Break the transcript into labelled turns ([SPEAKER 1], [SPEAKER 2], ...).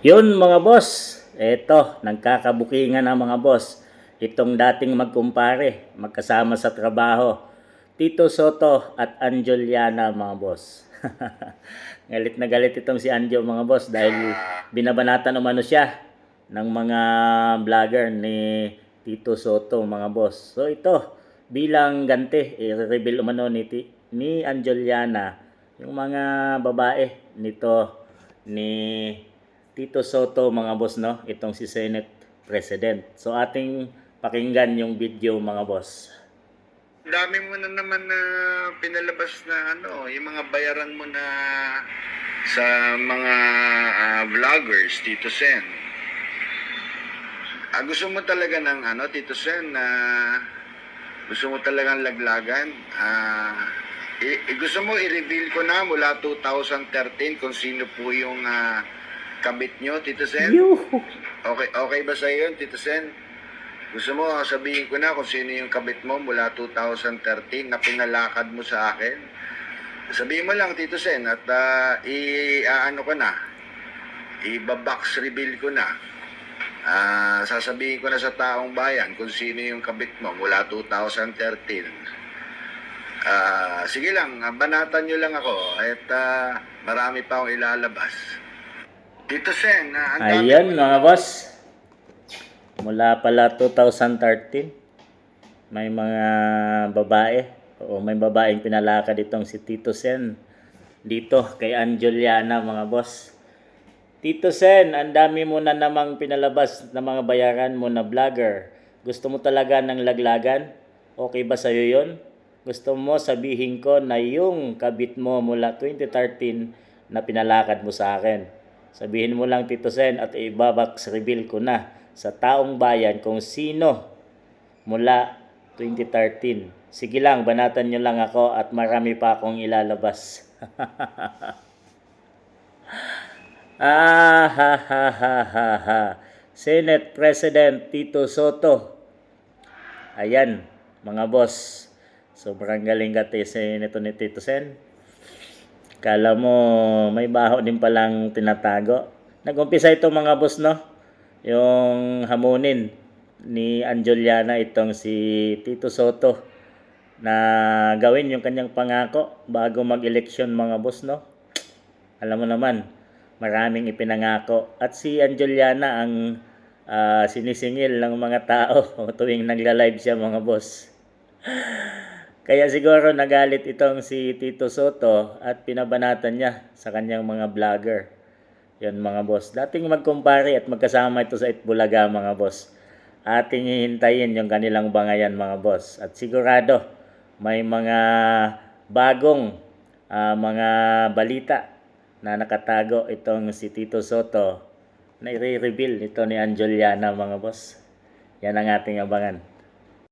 [SPEAKER 1] Yun mga boss, eto, nagkakabukingan ang mga boss. Itong dating magkumpare, magkasama sa trabaho. Tito Soto at Anjoliana mga boss. galit na galit itong si Anjo mga boss dahil binabanatan umano siya ng mga vlogger ni Tito Soto mga boss. So ito, bilang ganti, i-reveal umano ni, ni Anjoliana yung mga babae nito ni Tito Soto mga boss no itong si Senate President so ating pakinggan yung video mga boss
[SPEAKER 2] dami mo na naman na pinalabas na ano, yung mga bayaran mo na sa mga ah, vloggers, Tito Sen. Ah, gusto mo talaga ng ano, Tito Sen, na gusto mo talagang laglagan? Ah, i- gusto mo i-reveal ko na mula 2013 kung sino po yung ah, kabit nyo, Tito Sen?
[SPEAKER 1] Yuhu!
[SPEAKER 2] Okay, okay ba sa yun, Tito Sen? Gusto mo sabihin ko na kung sino yung kabit mo mula 2013 na pinalakad mo sa akin? Sabihin mo lang, Tito Sen, at ah, i ano ko na, i-box reveal ko na. Ah, sasabihin ko na sa taong bayan kung sino yung kabit mo mula 2013. Ah, sige lang, ah, banatan nyo lang ako at ah, marami pa akong ilalabas. Tito Sen, ah, ang dami
[SPEAKER 1] Ayan mga boss mula pala 2013 may mga babae o may babaeng pinalakad itong si Tito Sen dito kay Anjoliana mga boss Tito Sen, ang dami mo na namang pinalabas na mga bayaran mo na vlogger. Gusto mo talaga ng laglagan? Okay ba sa'yo yun? Gusto mo sabihin ko na yung kabit mo mula 2013 na pinalakad mo sa akin. Sabihin mo lang Tito Sen at ibabox reveal ko na sa taong bayan kung sino mula 2013. Sige lang, banatan nyo lang ako at marami pa akong ilalabas. Ah, ha, ha, ha, ha, ha. Senate President Tito Soto. Ayan, mga boss. Sobrang galing tese nito ni Tito Sen. Kala mo may baho din palang tinatago. Nagumpisa ito mga boss, no? Yung hamunin ni Anjoliana itong si Tito Soto na gawin yung kanyang pangako bago mag-eleksyon mga boss, no? Alam mo naman, maraming ipinangako. At si Anjoliana ang ah, sinisingil ng mga tao tuwing nagla-live siya mga boss. Kaya siguro nagalit itong si Tito Soto at pinabanatan niya sa kanyang mga vlogger. Yan mga boss. Dating magkumpare at magkasama ito sa Itbulaga mga boss. Ating hihintayin yung kanilang bangayan mga boss. At sigurado may mga bagong ah, mga balita na nakatago itong si Tito Soto na i-reveal ito ni Anjoliana mga boss. Yan ang ating abangan.